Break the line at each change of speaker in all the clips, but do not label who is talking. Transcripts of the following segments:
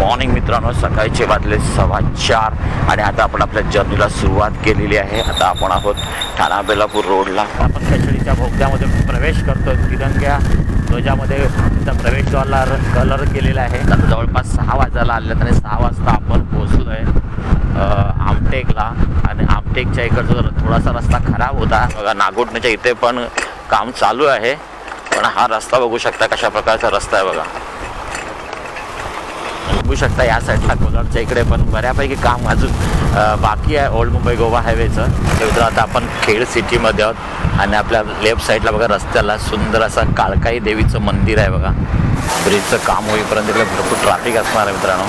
Morning मित्रांनो. सकाळचे वाजले सव्वा चार आणि आता आपण आपल्या जर्नीला सुरुवात केलेली आहे. आता आपण आहोत ठाणा बेलापूर रोडला. आपण कचडीच्या भोगद्यामध्ये प्रवेश करतो तिरंग्या ध्वजामध्ये तिथं प्रवेशद्वारला कलर केलेला आहे. आता जवळपास सहा वाजायला आलेलं आणि सहा वाजता आपण पोचलो आहे आमटेकला. आणि आमटेकच्या इकडचा जर थोडासा रस्ता खराब होता बघा नागोटण्याच्या इथे पण काम चालू आहे. पण हा रस्ता बघू शकता कशा प्रकारचा रस्ता आहे बघा. बघू शकता या साईडला कोलाडच्या इकडे पण बऱ्यापैकी काम अजून बाकी आहे. ओल्ड मुंबई गोवा हायवेचं मित्र आता आपण खेड सिटीमध्ये आहोत. आणि आपल्या लेफ्ट साईडला बघा रस्त्याला सुंदर असं काळकाई देवीचं मंदिर आहे बघा. ब्रिजचं काम होईपर्यंत इकडे भरपूर ट्रॅफिक असणार आहे मित्रांनो.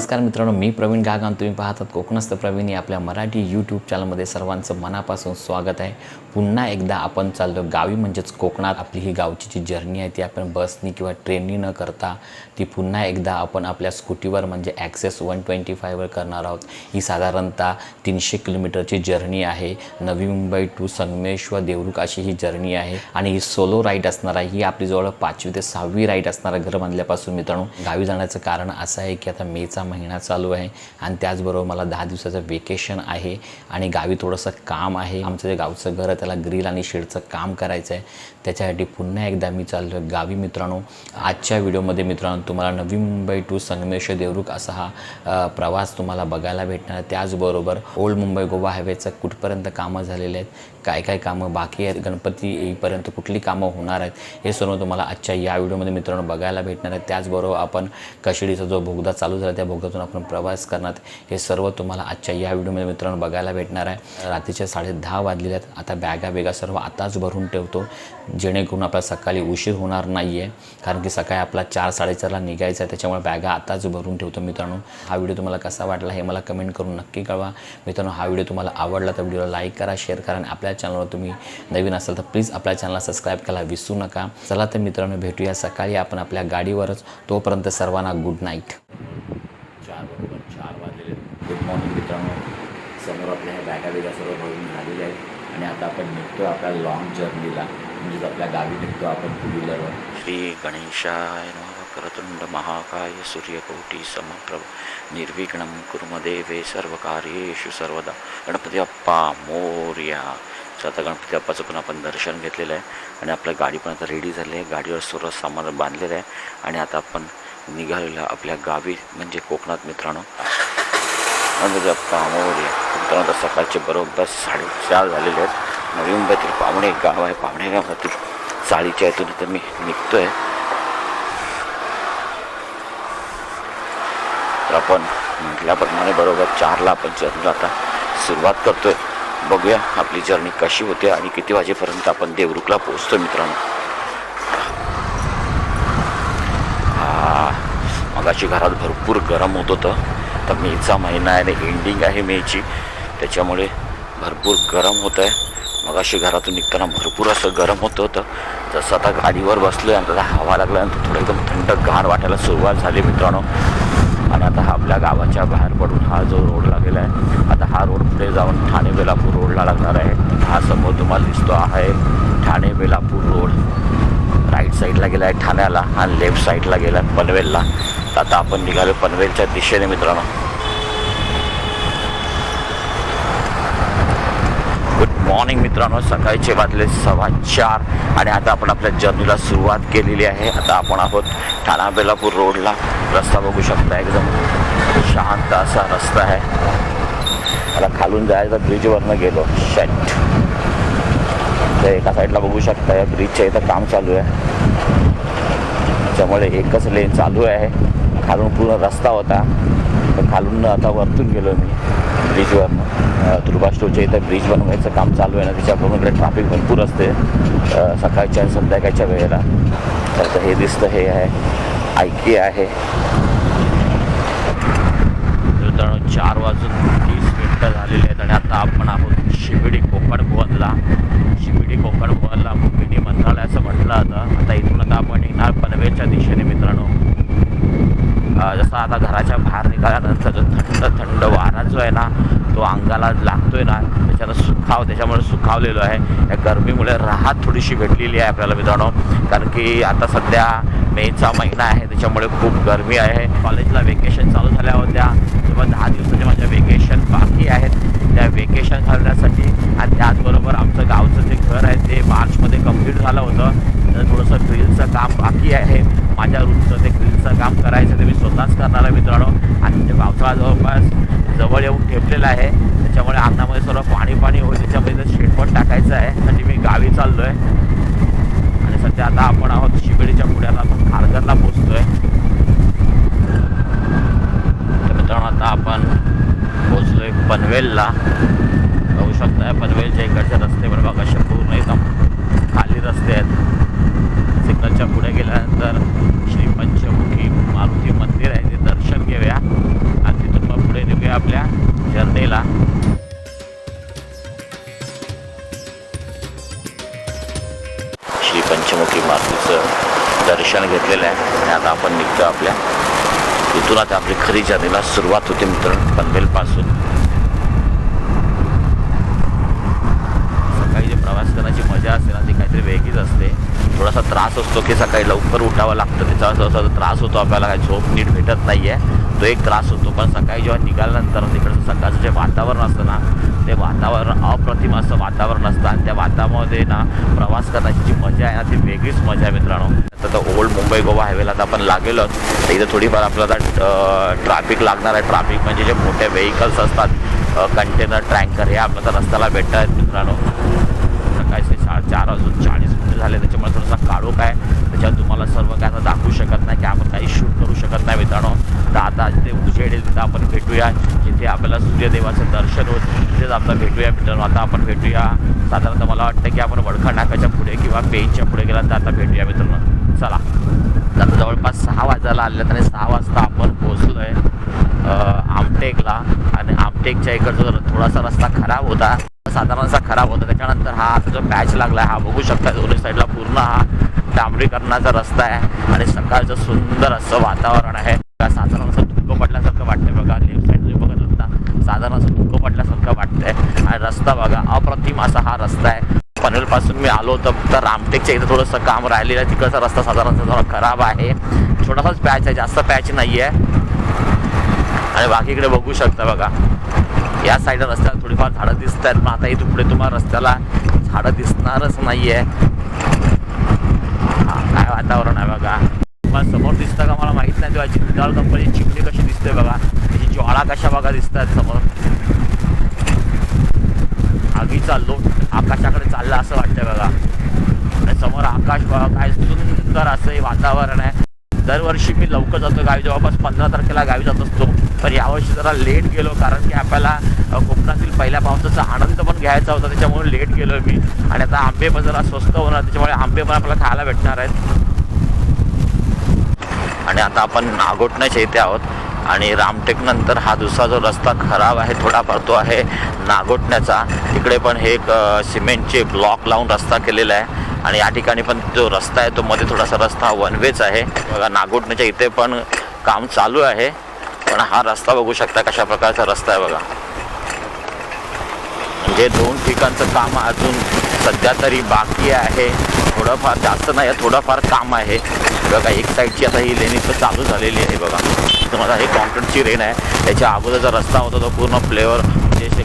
नमस्कार मित्रांनो मी प्रवीण गागान तुम्ही पाहतात कोकणस्थ प्रवीण या आपल्या मराठी यूट्यूब चॅनलमध्ये सर्वांचं मनापासून स्वागत आहे. पुन्हा एकदा आपण चाललो गावी म्हणजेच कोकणात. आपली ही गावची जी जर्नी आहे ती आपण बसनी किंवा ट्रेननी न करता ती पुन्हा एकदा आपण आपल्या स्कूटीवर म्हणजे ॲक्सेस वन ट्वेंटी फायवर करणार आहोत. ही साधारणतः तीनशे किलोमीटरची जर्नी आहे. नवी मुंबई टू संगमेश्वर देवरुख अशी ही जर्नी आहे. आणि ही सोलो राईड असणार आहे. ही आपली जवळ पाचवी ते सहावी राईड असणार आहे घर बांधल्यापासून मित्रांनो. गावी जाण्याचं कारण असं आहे की आता मेचा महिना चालू आहे आणि त्याचबरोबर मला दहा दिवसाचं वेकेशन आहे आणि गावी थोडंसं काम आहे. आमचं जे गावचं घर आहे त्याला ग्रिल आणि शेडचं काम करायचं आहे. त्याच्यासाठी पुन्हा एकदा मी चाललो आहे गावी मित्रांनो. आजच्या व्हिडिओमध्ये मित्रांनो तुम्हाला नवी मुंबई टू संगमेश्वर देवरुख असा हा प्रवास तुम्हाला बघायला भेटणार त्याचबरोबर ओल्ड मुंबई गोवा हायवेचं कुठपर्यंत कामं झालेले आहेत काय काय कामं बाकी आहेत? गणपती येईपर्यंत कुठली कामं होणार आहेत? हे सर्व तुम्हाला आजच्या या व्हिडिओमध्ये मित्रांनो बघायला भेटणार आहे. त्याचबरोबर आपण कशिडीचा जो बोगदा चालू झाला त्या बोगद्यातून आपण प्रवास करणार हे सर्व तुम्हाला आजच्या या व्हिडिओमध्ये मित्रांनो बघायला भेटणार आहे. रात्रीच्या साडे दहा वाजलेले आहेत. आता बॅगा बेगा सर्व आताच भरून ठेवतो जेणेकरून आपला सकाळी उशीर होणार नाही आहे कारण की सकाळी आपला चार साडेचारला निघायचा आहे. त्याच्यामुळे बॅगा आताच भरून ठेवतो मित्रांनो. हा व्हिडिओ तुम्हाला कसा वाटला हे मला कमेंट करून नक्की कळवा. मित्रांनो हा व्हिडिओ तुम्हाला आवडला तर व्हिडिओला लाईक करा शेअर करा आणि आपल्या चॅनलवर तुम्ही नवीन असाल तर प्लीज आपल्या चॅनलला सबस्क्राईब करायला विसरू नका. चला तर मित्रांनो भेटूया सकाळी आपण आपल्या गाडीवरच. तोपर्यंत सर्वांना गुड नाईट चार बरोबर चार वाजलेले. गुड मॉर्निंग मित्रांनो. समोर आपल्या ह्या बॅगा बिगा सर्व भरून झालेल्या आहेत. आणि आता आपण निघतो आपल्या लॉंग जर्नीला म्हणजेच आपल्या गावी निघतो आपण टू व्हीलरवर
श्री गणेशाय नमः. करतुंड महाकाय सूर्यकोटी समप्रभ. निर्विघ्नं कुर्मदेवे सर्वकार्येषु सर्वदा. गणपती बाप्पा मोर्या. तर आता गणपती बाप्पाचं पण आपण दर्शन घेतलेलं आहे. आणि आपल्या गाडी पण आता रेडी झाली आहे. गाडीवर सर्व सामान बांधलेलं आहे. आणि आता आपण निघालेलं आपल्या गावी म्हणजे कोकणात मित्रांनो. म्हणजे पामोडी मित्रांनो आता सकाळचे बरोबर साडेचार झालेले आहेत. नवी मुंबईतील पावणे गाव आहे पावणे गावातील. चाळीच्या इथून इथं मी निघतोय. तर आपण म्हटल्याप्रमाणे बरोबर चारला आपण जर्नीला आता सुरुवात करतोय. बघूया आपली जर्नी कशी होते आणि किती वाजेपर्यंत आपण देवरुखला पोहोचतो मित्रांनो. मगाशी घरात भरपूर गरम होत होतं. तर मेचा महिना आहे आणि एंडिंग आहे मेची. त्याच्यामुळे भरपूर गरम होत आहे मगाशी घरातून निघताना भरपूर असं गरम होत होतं. जसं आता गाडीवर बसलो आणि त्याला हवा लागल्यानंतर थोडं एकदम थंड गार वाटायला सुरुवात झाली मित्रांनो. आणि आता हा आपल्या गावाच्या बाहेर पडून हा जो रोड लागलेला आहे आता हा रोड पुढे जाऊन ठाणे बेलापूर रोडला लागणार आहे. हा समोर तुम्हाला दिसतो आहे ठाणे बेलापूर रोड. राईट साईडला गेला आहे ठाण्याला आणि लेफ्ट साईडला गेला आहे पनवेलला. तर आता आपण निघालो पनवेलच्या दिशेने मित्रांनो गुड मॉर्निंग मित्रांनो. सकाळचे वाजले सव्वा चार आणि आता आपण आपल्या जर्नीला सुरुवात केलेली आहे. आता आपण आहोत ठाणा बेलापूर रोडला. रस्ता बघू शकता एकदम शांत असा रस्ता आहे. मला खालून जायचं ब्रिजवरनं गेलो. शेट तर एका साईडला बघू शकता या ब्रिजच्या इथं काम चालू आहे. त्यामुळे एकच लेन चालू आहे. खालून पूर्ण रस्ता होता. तर खालून आता वरतून गेलो मी. ब्रिजवरनं दुर्भाष्टोच्या इथं ब्रिज बनवायचं काम चालू आहे ना त्याच्याकडून इकडे ट्रॅफिक भरपूर असते सकाळच्या संध्याकाळच्या वेळेला. तर हे दिसतं हे आहे आयकी आहे. मित्रांनो चार वाजून तीस मिनटं झालेली आहेत आणि आता आपण आहोत शिबिडी कोकण भुवनला शिबिडी कोकण भुवनला मिनी मंत्रालय असं म्हटलं होतं आता इथून आता आपण निघणार पनवेलच्या दिशेने मित्रांनो. जसं आता घराच्या बाहेर निघाल्यानंतर जो थंड थंड वारा जो आहे ना तो अंगाला लागतोय ना त्याच्यानं सुखाव त्याच्यामुळे सुखावलेलो आहे. या गरमीमुळे राहत थोडीशी भेटलेली आहे आपल्याला मित्रांनो. कारण की आता सध्या मेचा महिना आहे त्याच्यामुळे खूप गरमी आहे. कॉलेजला वेकेशन चालू झाल्या होत्या. तेव्हा दहा दिवसाचे माझ्या वेकेशन बाकी आहेत. त्या वेकेशन घालण्यासाठी आणि त्याचबरोबर आमचं गावचं जे घर आहे ते मार्चमध्ये कंप्लीट झालं होतं. तर थोडंसं ग्रिलचं काम बाकी आहे. माझ्या रूमचं ते ग्रिलचं काम करायचं ते मी स्वतःच करणार आहे मित्रांनो. आणि ते पावसाळा जवळपास जवळ येऊन ठेपलेलं आहे. त्याच्यामुळे अंगणामध्ये सर्व पाणी पाणी होईल. त्याच्यामध्ये तर शेड पण टाकायचं आहे. आणि मी गावी चाललो आहे आणि सध्या आता आपण आहोत शिबेडीच्या पुढ्याला. आपण खारघरला पोचतोय तर मित्रांनो आता आपण पोचलो आहे पनवेलला. बघू शकता पनवेलच्या इकडचे रस्ते बरं बघा असे पूर्ण एकदम खाली रस्ते आहेत. सिग्नलच्या पुढे गेल्यानंतर श्री पंचमुखी मारुती मंदिर आहे ते दर्शन घेऊया. आणि तिथून मग पुढे निघूया आपल्या जर्नीला. श्री पंचमुखी मारुतीचं दर्शन घेतलेलं आहे. आणि आता आपण निघतो आपल्या. इथून आता आपली खरी जर्नीला सुरुवात होते मित्रांनो पनवेलपासून सकाळी जे प्रवास करण्याची मजा असते ना ती काहीतरी वेगळीच असते. थोडासा त्रास असतो की सकाळी लवकर उठावं लागतं त्याचा असं असा त्रास होतो आपल्याला काही झोप नीट भेटत नाही आहे तो एक त्रास होतो. पण सकाळी जेव्हा निघाल्यानंतर तिकडचं सकाळचं जे वातावरण असतं ना ते वातावरण अप्रतिम असं वातावरण असतं. आणि त्या वातावरणामध्ये ना प्रवास करण्याची जी मजा आहे ना ती वेगळीच मजा आहे मित्रांनो. आता तर ओल्ड मुंबई गोवा हायवेला आता आपण लागेलच. तर इथं थोडीफार आपल्याला ट्रॅफिक लागणार आहे. ट्रॅफिक म्हणजे जे मोठे व्हेकल्स असतात कंटेनर ट्रँकर हे आपल्याला रस्त्याला भेटत आहेत मित्रांनो. चार वाजून चाळीस मिनिटं झाले त्याच्यामुळे थोडासा काळोख आहे. त्याच्यात तुम्हाला सर्व काय आता दाखवू शकत नाही की आपण काही शूट करू शकत नाही मित्रांनो. तर आता जिथे उजेड येईल तिथं आपण भेटूया. जिथे आपल्याला सूर्यदेवाचं दर्शन होत तिथेच आपलं भेटूया मित्रांनो. आता आपण भेटूया. साधारणतः मला वाटतं की आपण वडखा नाकाच्या पुढे किंवा पेनच्या पुढे गेल्यानंतर आता भेटूया मित्रांनो. चला. आता जवळपास सहा वाजायला आले आणि सहा वाजता आपण पोहोचलो आहे आमटेकला. आणि आमटेकच्या इकडचा जर थोडासा रस्ता खराब होता साधारणसा खराब होता. त्याच्यानंतर हा आता जो पॅच लागला आहे हा बघू शकता दोन्ही साईडला पूर्ण हा डांबरीकरणाचा रस्ता आहे आणि सकाळचं सुंदर असं वातावरण आहे. साधारण असं धुकं पडल्यासारखं वाटतंय बघा लेफ्ट साईड तुम्ही बघत असता साधारण असं धुकं पडल्यासारखं वाटतंय. आणि रस्ता बघा अप्रतिम असा हा रस्ता आहे. पनवेलपासून मी आलो होतो तर रामटेकच्या इथं थोडंसं काम राहिलेलं आहे. तिकडचा रस्ता साधारणतः थोडा खराब आहे. छोटासाच पॅच आहे जास्त पॅच नाही आहे आणि बाकीकडे बघू शकता बघा. या साईडला रस्त्याला थोडीफार झाडं दिसत आहेत पण आता इथे पुढे तुम्हाला रस्त्याला झाडं दिसणारच नाही आहे काय वातावरण आहे बघा. तुम्हाला समोर दिसतं का मला माहीत नाही तेव्हा जिंदाल कंपनी चिमणी कशी दिसते बघा. त्याची ज्वाळा कशा बघा दिसत आहेत समोर. आगीचा लोट आकाशाकडे चालला असं वाटतंय बघा. आणि समोर आकाश बघा काय सुंदर असं हे वातावरण आहे. दरवर्षी मी लवकर जातो गावी जवळपास पंधरा तारखेला गावी जात असतो. पण यावर्षी जरा लेट गेलो कारण की आपल्याला कोकणातील पहिल्या पावसाचा आनंद पण घ्यायचा होता त्याच्यामुळे लेट गेलो मी. आणि आता आंबे पण जरा स्वस्त होणार त्याच्यामुळे आंबे पण आपल्याला खायला भेटणार आहेत. आणि आता आपण नागोटण्याच्या इथे आहोत. आणि रामटेकनंतर हा दुसरा जो रस्ता खराब आहे थोडाफार तो आहे नागोटण्याचा. तिकडे पण हे एक सिमेंटचे ब्लॉक लावून रस्ता केलेला आहे. आणि या ठिकाणी पण जो रस्ता आहे तो मध्ये थोडासा रस्ता वन वेच आहे. बघा नागोटण्याच्या इथे पण काम चालू आहे. पण हा रस्ता बघू शकता कशा प्रकारचा रस्ता आहे बघा. म्हणजे दोन ठिकाणचं काम अजून सध्या तरी बाकी आहे. थोडंफार जास्त नाही थोडंफार काम आहे. बघा एक साईडची आता ही लेणी तर चालू झालेली आहे बघा. तुम्हाला हे कॉन्क्रीटची रेन आहे. त्याच्या अगोदरचा रस्ता होता तो पूर्ण फ्लेवर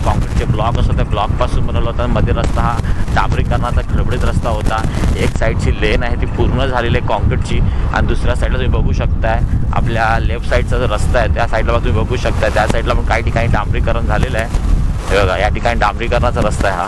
कॉन्क्रीटचे ब्लॉक असं त्या ब्लॉकपासून बनवला होता. मध्ये रस्ता हा डांबरीकरणाचा खडबडीत रस्ता होता. एक साईडची लेन आहे ती पूर्ण झालेली आहे कॉन्क्रीटची आणि दुसऱ्या साईडला तुम्ही बघू शकताय आपल्या लेफ्ट साईडचा जो रस्ता आहे त्या साईडला तुम्ही बघू शकताय. त्या साईडला पण काही ठिकाणी डांबरीकरण झालेलं आहे. हे बघा या ठिकाणी डांबरीकरणाचा रस्ता आहे हा.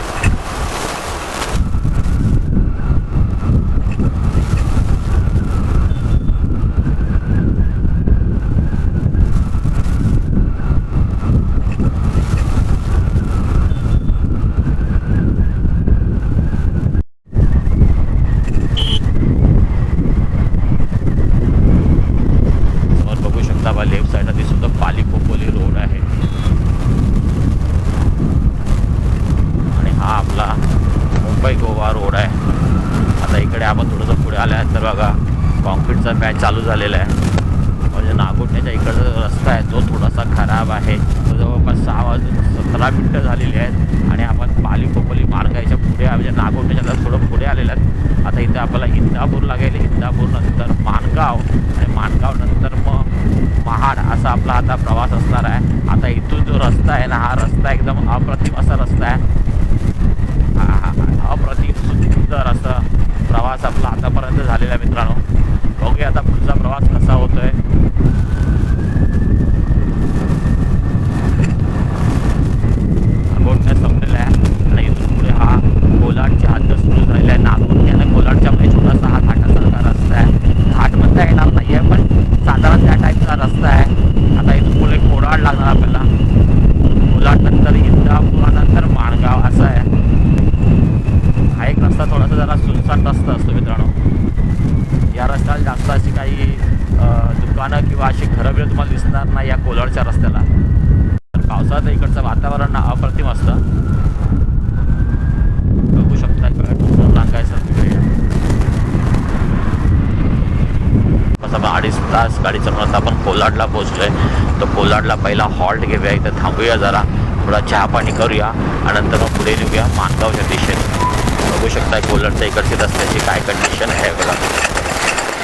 चालवून आता आहे कोलाडला तर कोलाडला पहिला हॉल्ट घेऊया. इथं थांबूया जरा. थोडा चहा पाणी करूया आणि नंतर मग पुढे निघूया माणगावच्या दिशेने बघू शकता कोलाडच्या इकडची रस्त्याची काय कंडिशन आहे बघा.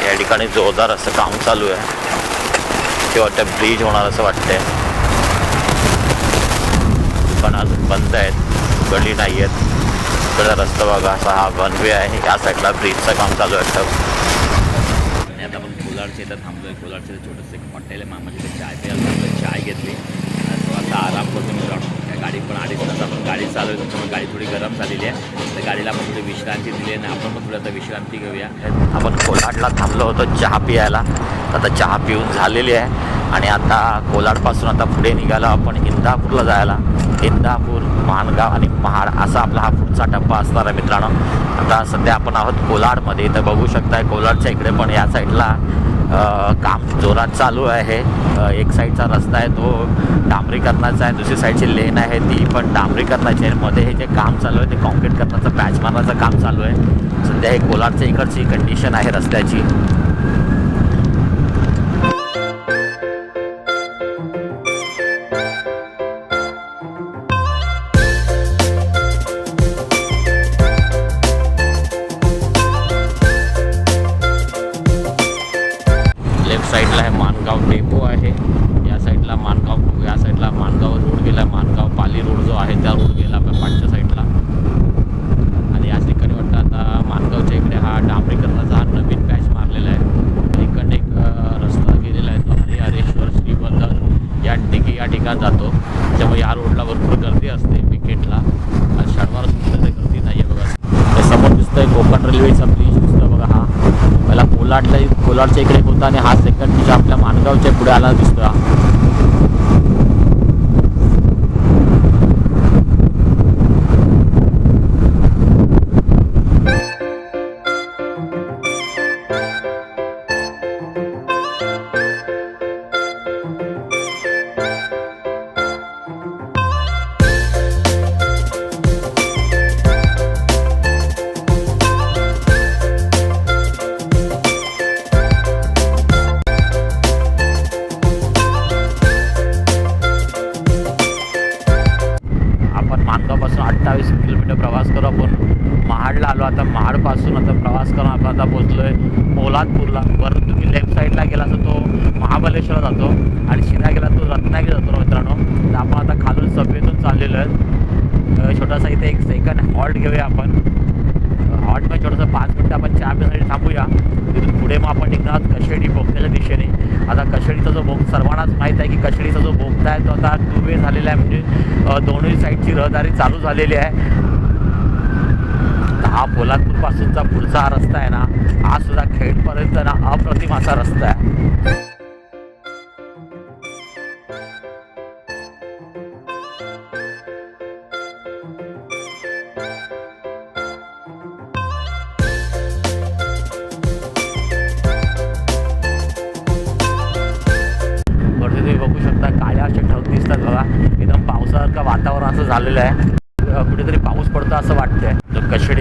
या ठिकाणी जोरदार असं काम चालू आहे. ते वाटतं ब्रिज होणार असं वाटतंय. पण अजून बंद आहेत. गली नाही आहेत. इकडचा रस्ता बघा असा हा वन वे आहे. या साईडला ब्रिजचं काम चालू आहे. आता आपण कोलाडच्या इथं थांबलो आहे कोलाडचं छोटंसं हॉटेल आहे मामाची म्हणजे चाय प्यायला चाय घेतली. आता आराम करतो मी त्या गाडी पण अडीच तास आपण गाडी चालू आहे त्यामुळे गाडी थोडी गरम झालेली आहे. तर गाडीला आपण थोडी विश्रांती दिली आहे आणि आपण पण थोडी आता विश्रांती घेऊया. आपण कोलाडला थांबलो होतो चहा पियायला. आता चहा पिऊन झालेली आहे. आणि आता कोलाडपासून आता पुढे निघालो आपण इंदापूरला जायला. इंदापूर माणगाव आणि महाड असा आपला हा पुढचा टप्पा असणार आहे मित्रांनो. आता सध्या आपण आहोत कोलाडमध्ये. तर बघू शकताय कोलाडच्या इकडे पण या साईडला काम जोरात चालू आहे. एक साईडचा रस्ता आहे तो डांबरीकरणाचा आहे दुसरी साईडची लेन आहे ती पण डांबरीकरणाची आहे. मध्ये हे जे काम चालू आहे ते कॉन्क्रीट करण्याचं पॅच मारण्याचं काम चालू आहे. सध्या हे कोलारच्या इकडची कंडिशन आहे रस्त्याची. कोकण रेल्वेचा ब्रिज दिसतो बघा हा. पहिला कोलाडला कोलाडच्या इकडे होता आणि हा सेकंड म्हणजे ब्रिज आपल्या माणगावच्या पुढे आला दिसतो हा. कचडीचा जो बोगदा आहे तो आता टू वे झालेला आहे. म्हणजे दोन्ही साईडची रहदारी चालू झालेली आहे. हा पोलादपूरपासूनचा पुढचा हा रस्ता आहे ना हा सुद्धा खेडपर्यंत ना अप्रतिम असा रस्ता आहे.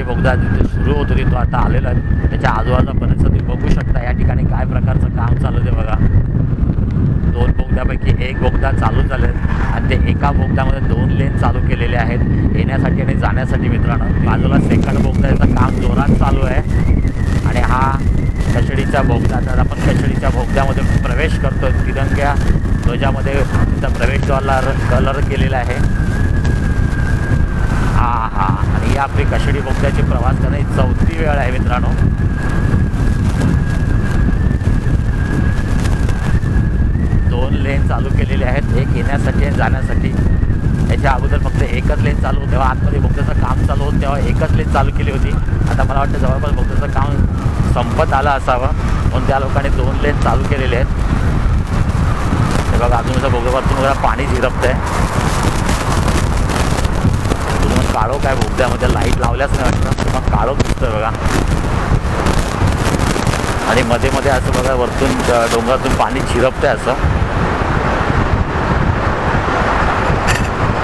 जो बोगदा जिथे सुरू होतो तिथं आता आलेला आहे. त्याच्या आजूबाजूला बरेच तुम्ही बघू शकता या ठिकाणी काय प्रकारचं काम चालू आहे ते बघा. दोन बोगद्यापैकी एक बोगदा चालू झाले आणि ते एका बोगद्यामध्ये दोन लेन चालू केलेले आहेत. येण्यासाठी आणि जाण्यासाठी मित्रांनो बाजूला सेकंड बोगद्याचं काम जोरात चालू आहे. आणि हा कशडीचा बोगदा तर आपण कशडीच्या बोगद्यामध्ये प्रवेश करतो तिरंग्या ध्वजामध्ये तिथं प्रवेशद्वारला कलर केलेला आहे. हा आणि या आपली कशडी बोगद्याची प्रवास करणे चौथी वेळ आहे मित्रांनो. दोन लेन चालू केलेले आहेत एक येण्यासाठी आणि जाण्यासाठी. याच्या अगोदर फक्त एकच लेन चालू तेव्हा आतमध्ये बोगद्याचं काम चालू होतं तेव्हा एकच लेन चालू केली होती. आता मला वाटतं जवळपास बोगद्याचं काम संपत आलं असावं. म्हणून त्या लोकांनी दोन लेन चालू केलेले आहेत. ते बघा अजून बोगद्यापासून वगैरे पाणी झिरपत आहे काळो काय बोगद्यामध्ये लाइट लावल्याच नाही वाटतं. मग काळो दिसतोय बघा. आणि मध्ये मध्ये असं बघा वरतून डोंगरातून पाणी झिरपतंय असं.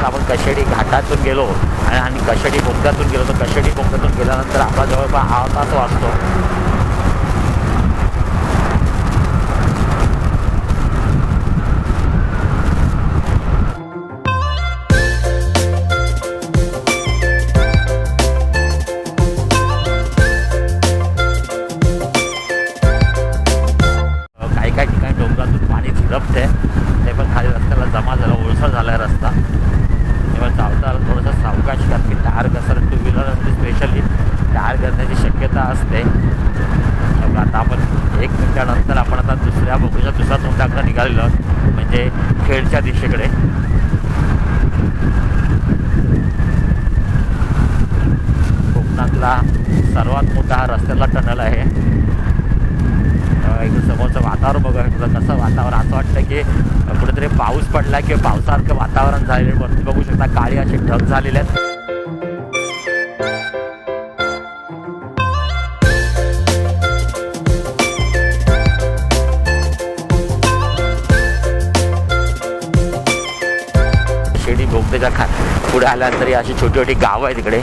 आपण कशेडी घाटातून गेलो आणि आणि कशेडी बोगद्यातून गेलो. तर कशेडी बोगद्यातून गेल्यानंतर आपला जवळपास हा तास वाचतो. त्या आता दुसऱ्या बोगीच्या दुसऱ्या म्हणजे खेडच्या दिशेकडे. कोकणातला सर्वात मोठा हा रस्त्याला टनल आहे. इकडे समोरचं वातावरण बघा तुला कसं वातावरण? असं वाटतं की कुठेतरी पाऊस पडला किंवा पावसासारखं वातावरण झालेलं वरती बघू शकता काळी असे ढग झालेले आहेत. त्याच्या खा पुढे आल्यानंतर ही अशी छोटी छोटी गावं आहे तिकडे.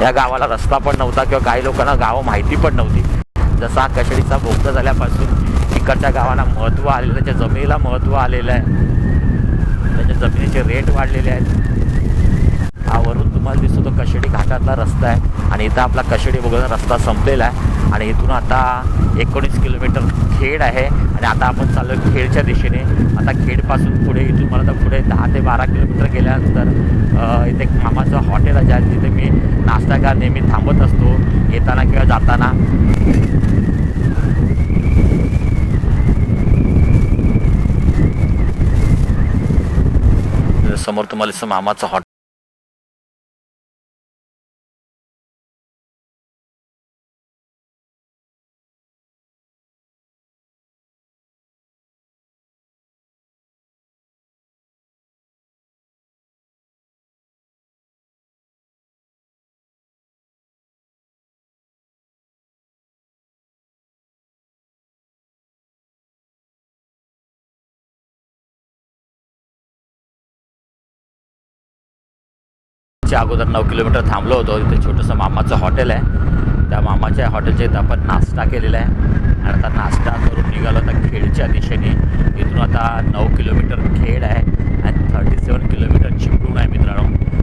या गावाला रस्ता पण नव्हता किंवा काही लोकांना गावं माहिती पण नव्हती. जसा कशडीचा कशेडीचा झाल्यापासून इकडच्या गावाला महत्त्व आलेलं आहे त्याच्या जमिनीला महत्त्व आलेलं आहे. त्याच्या जमिनीचे रेट वाढलेले आहेत. हा वरून तुम्हाला दिसतो तो कशेडी घाटातला रस्ता आहे. आणि इथं आपला कशेडी बघून रस्ता संपलेला आहे. आणि इथून आता एकोणीस किलोमीटर खेड आहे आणि आता आपण चाललो खेडच्या दिशेने. आता खेडपासून पुढे इथून मला तर पुढे दहा ते बारा किलोमीटर गेल्यानंतर इथे खामाचं मामाचं हॉटेल आहे तिथे मी नाश्ता का नेहमी थांबत असतो येताना किंवा जाताना. समोर तुम्हाला मामाचं हॉटेल च्या अगोदर नऊ किलोमीटर थांबलो होतो. तिथे छोटंसं मामाचं हॉटेल आहे. त्या मामाच्या हॉटेलच्या इथं आपण नाश्ता केलेला आहे. आणि आता नाश्ता करून निघालो आता खेडच्या दिशेने. इथून आता नऊ किलोमीटर खेड आहे. आणि थर्टी सेवन किलोमीटर चिपळूण आहे मित्रांनो.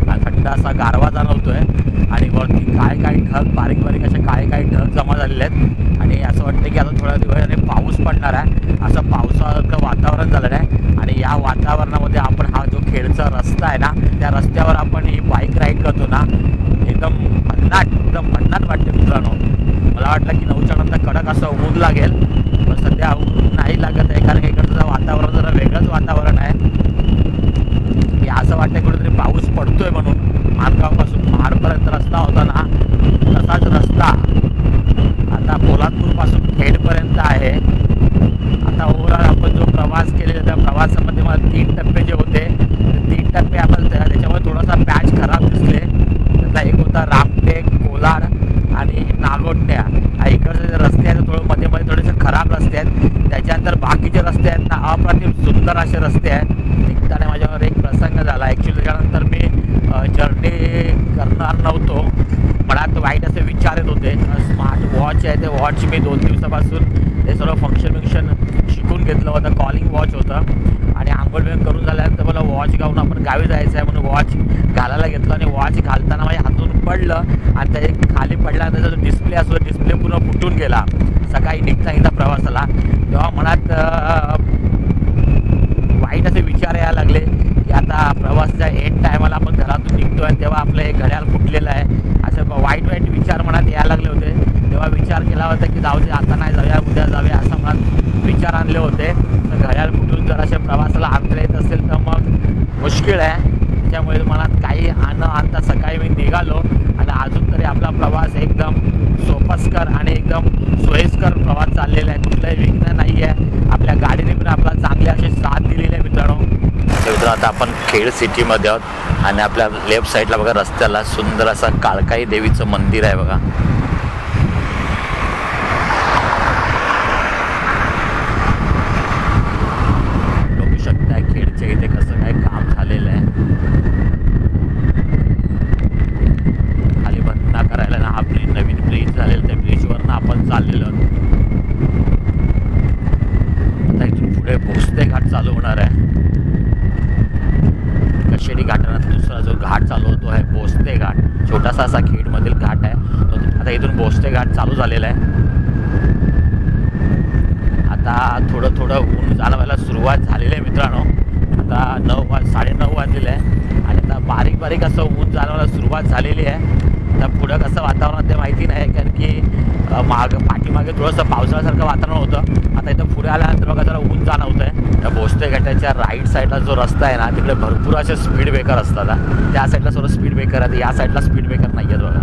हा थंड असा गारवा जाणवतो आहे आणि वरती काय काय ढग बारीक बारीक असे काय काय ढग जमा झालेले आहेत. आणि असं वाटतं की आता थोड्या दिवसाने पाऊस पडणार आहे. असं पावसासारखं वातावरण झालेलं आहे. आणि या वातावरणामध्ये आपण हा जो खेडचा रस्ता आहे ना त्या रस्त्यावर आपण ही बाईक राईड करतो ना एकदम भन्नाट एकदम भन्नाट वाटते मित्रांनो. मला वाटलं की नऊच्या नंतर कडक असं ऊन लागेल. पण सध्या ऊन नाही लागत आहे कारण इकडचं वातावरण जरा वेगळंच वातावरण आहे. असं वाटतं कुठेतरी पाऊस पडतोय म्हणून. माणगावपासून महाडपर्यंत रस्ता होता ना तसाच रस्ता. आता पोलादपूरपासून खेडपर्यंत आहे. आता ओव्हरऑल आपण जो प्रवास केलेला त्या प्रवासामध्ये मला तीन टप्पे जे होते तीन टप्पे आपण त्याच्यामुळे थोडासा पॅच खराब दिसले. त्याचा एक होता रामटेक कोलाड आणि नागोटण्या इकडचे जे रस्ते आहेत थोडं मध्ये मध्ये थोडेसे खराब रस्ते आहेत. त्याच्यानंतर बाकीचे रस्ते आहेत ना अप्रतिम सुंदर असे रस्ते आहेत निघताना माझ्यावर एक प्रसंग झाला ॲक्च्युली त्याच्यानंतर मी जर्नी करणार नव्हतो मनात वाईट असे विचार येत होते स्मार्ट वॉच आहे ते वॉच मी दोन दिवसापासून ते सर्व फंक्शन विंक्शन शिकून घेतलं होतं. कॉलिंग वॉच होतं. आणि आंघोळ बिंग करून झाल्यानंतर मला वॉच घालून आपण गावी जायचं आहे म्हणून वॉच घालायला घेतलं आणि वॉच घालताना माझ्या हातून पडलं आणि ते खाली पडला त्याचा जो डिस्प्ले असतो डिस्प्ले पूर्ण फुटून गेला. सकाळी निघता निघता प्रवासाला. तेव्हा मनात वाईट असे विचार यायला लागले की आता प्रवासाच्या एंड टायमाला आपण घरातून निघतो आहे तेव्हा आपलं हे घड्याळ फुटलेलं आहे. असं वाईट वाईट विचार मनात यायला लागले होते. तेव्हा विचार केला होता की जाऊ दे आता नाही जाऊया उद्या जाऊया असं मनात विचार आणले होते. तर घड्याळ कुठून जर अशा प्रवासाला आणता येत असेल तर मग मुश्किल आहे. त्याच्यामुळे मनात काही आणं आणता सकाळी मी निघालो आणि अजून तरी आपला प्रवास एकदम सोपस्कर आणि एकदम सोयीस्कर प्रवास चाललेला आहे. कुठलाही विघ्न नाही आहे आपल्या गाडीने पण आपला चांगली अशी साथ दिलेली आहे मित्रांनो. मित्रांनो आता आपण खेड सिटीमध्ये आहोत आणि आपल्या लेफ्ट साईडला बघा रस्त्याला सुंदर असं काळकाई देवीचं मंदिर आहे बघा शकता खेडच्या इथे कसं काय काम झालेलं आहे खाली बंधना करायला ना हा ब्रिज नवीन ब्रिज झालेला त्या ब्रिजवरनं आपण चाललेलो आहोत आता इथून पुढे भोसले घाट चालू होणार आहे कशेरी घाटानंतर दुसरा जो घाट चालू होतो आहे भोसले घाट छोटासा असा खेडमधील घाट आहे तो आता इथून भोसले घाट चालू झालेला आहे आता थोडं थोडं ऊन जाणवायला सुरुवात झालेली आहे मित्रांनो आता नऊ वाज साडेनऊ वाजलेले आहे आणि आता बारीक बारीक असं ऊन जाणवायला सुरुवात झालेली आहे आता पुढं कसं वातावरण ते माहिती नाही कारण की अ, माग पाठीमागे थोडंसं पावसाळ्यासारखं वातावरण होतं. आता इथं पुढे आल्यानंतर बघा जरा ऊन जाणवतं आहे त्या भोसते घाटाच्या राईट साईडला जो रस्ता आहे ना तिकडे भरपूर असे स्पीड ब्रेकर असतात. त्या साईडला सर्व स्पीड ब्रेकर आहेत या साईडला स्पीड ब्रेकर नाही आहेत बघा.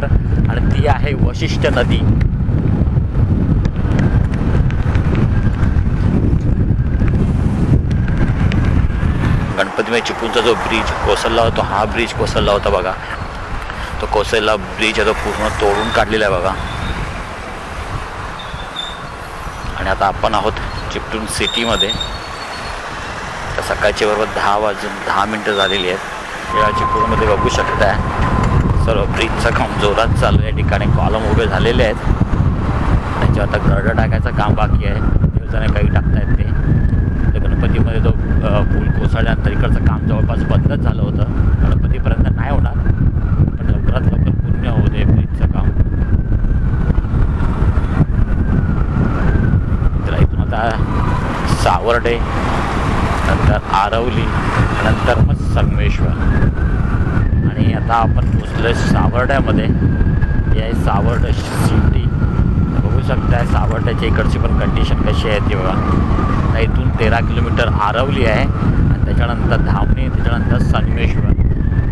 चिपळूण आणि ती आहे वशिष्ठ नदी. गणपतीमध्ये चिपळूणचा जो ब्रिज कोसळला होता हा ब्रिज कोसळला होता बघा. तो कोसळला ब्रिज आता तो पूर्ण तोडून काढलेला आहे बघा. आणि आता आपण आहोत चिपटून सिटीमध्ये. तर सकाळच्या बरोबर दहा वाजून दहा मिनटं झालेली आहेत. या चिपळूणमध्ये बघू शकताय. सर्व ब्रिजचं काम जोरात चालू आहे. या ठिकाणी कॉलम उभे झालेले आहेत. त्याच्यावर आता गर्ड टाकायचं काम बाकी आहे. दिवसाने काही टाकतायत ते तर गणपतीमध्ये तो पूल कोसळल्यानंतर इकडचं काम जवळपास बंदच झालं होतं. गणपतीपर्यंत नाही होणार. पण लवकरात लवकर पूर्ण होऊ दे ब्रिजचं काम. तर इथून आता सावर्डे नंतर आरवली नंतर मग संगमेश्वर. आणि आता आपण पोचलो सावर्ड्यामध्ये. हे आहे सावर्ड सिटी. बघू शकताय सावर्ड्याच्या इकडची पण कंडिशन कशी आहे ती बघा. इथून तेरा किलोमीटर आरवली आहे आणि त्याच्यानंतर धामणी त्याच्यानंतर संगमेश्वर.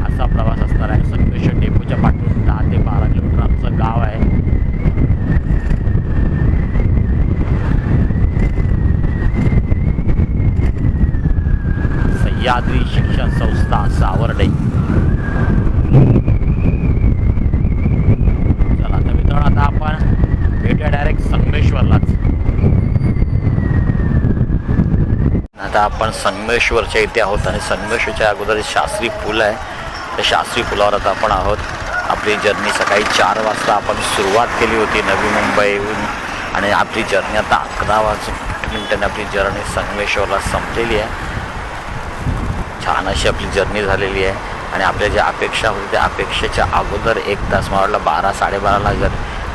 असा प्रवास असणार आहे. संगमेश्वर डेपोच्या पाठून दहा ते बारा किलोमीटर आमचं गाव आहे. सह्याद्री शिक्षण संस्था सावर्डे चला तर मित्रांनो आता आपण भेटूया डायरेक्ट संगमेश्वरलाच. आता आपण संगमेश्वरच्या इथे आहोत आणि संगमेश्वरच्या अगोदर शास्त्री पूल आहे. त्या शास्त्री पुलावर आता आपण आहोत. आपली जर्नी सकाळी चार वाजता आपण सुरुवात केली होती नवी मुंबईहून. आणि आपली जर्नी आता अकरा वाजून मिनिटांनी आपली जर्नी संगमेश्वरला संपलेली आहे. छान अशी आपली जर्नी झालेली आहे. आणि आपल्या ज्या अपेक्षा होती त्या अपेक्षेच्या अगोदर एक तास मला वाटलं बारा साडेबाराला जर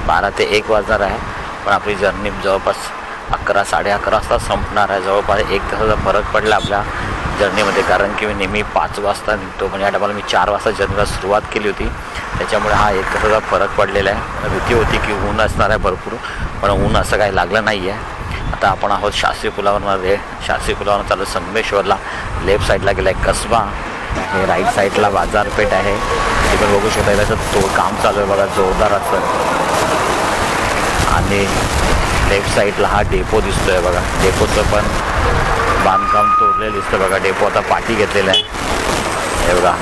बारा ते एक वाजणार आहे. पण आपली जर्नी जवळपास अकरा साडे अकरा वाजता संपणार आहे. जवळपास एक तासाचा फरक पडला आपल्या जर्नीमध्ये कारण की मी नेहमी पाच वाजता निघतो पण या टायमाला मी चार वाजता जर्नीला सुरुवात केली होती. त्याच्यामुळे हा एक तासाचा फरक पडलेला आहे. भीती होती की ऊन असणार आहे भरपूर पण ऊन असं काही लागलं नाही आहे. आता आपण आहोत शास्त्री पुलावरमध्ये. शास्त्री पुलावरून चालू संगमेश्वरला. लेफ्ट साईडला गेला आहे कसबा. हे राईट साईडला बाजारपेठ आहे. तिकडे बघू शकता त्याचं तो काम चालू आहे. बघा जोरदार असं. आणि लेफ्ट साईडला हा डेपो दिसतोय बघा. डेपोचं पण बांधकाम तोडलेलं दिसतं बघा. डेपो आता पाठी घेतलेला आहे. हे बघा.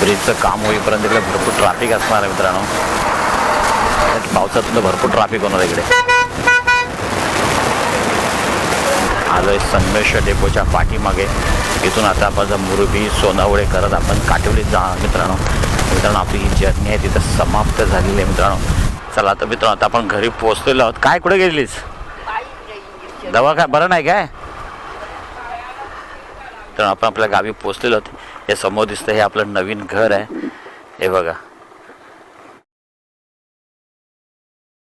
ब्रिजचं काम होईपर्यंत इकडे भरपूर ट्रॅफिक असणार आहे मित्रांनो. पावसातून भरपूर ट्रॅफिक होणार इकडे. आलोय संघर्ष डेपोच्या पाठीमागे. इथून आता आपण मुरुबी सोनावळे करत आपण काठवलीत जा मित्रांनो. मित्रांनो आपली ही जर्नी आहे तिथं समाप्त झालेली आहे मित्रांनो. चला आता मित्रांनो आता आपण घरी पोहोचलेलो आहोत. काय कुठे गेलीस? दवा काय बरं नाही काय? तर आपण आपल्या गावी पोचलेलो आहोत. हे समोर दिसतं हे आपलं नवीन घर आहे. हे बघा.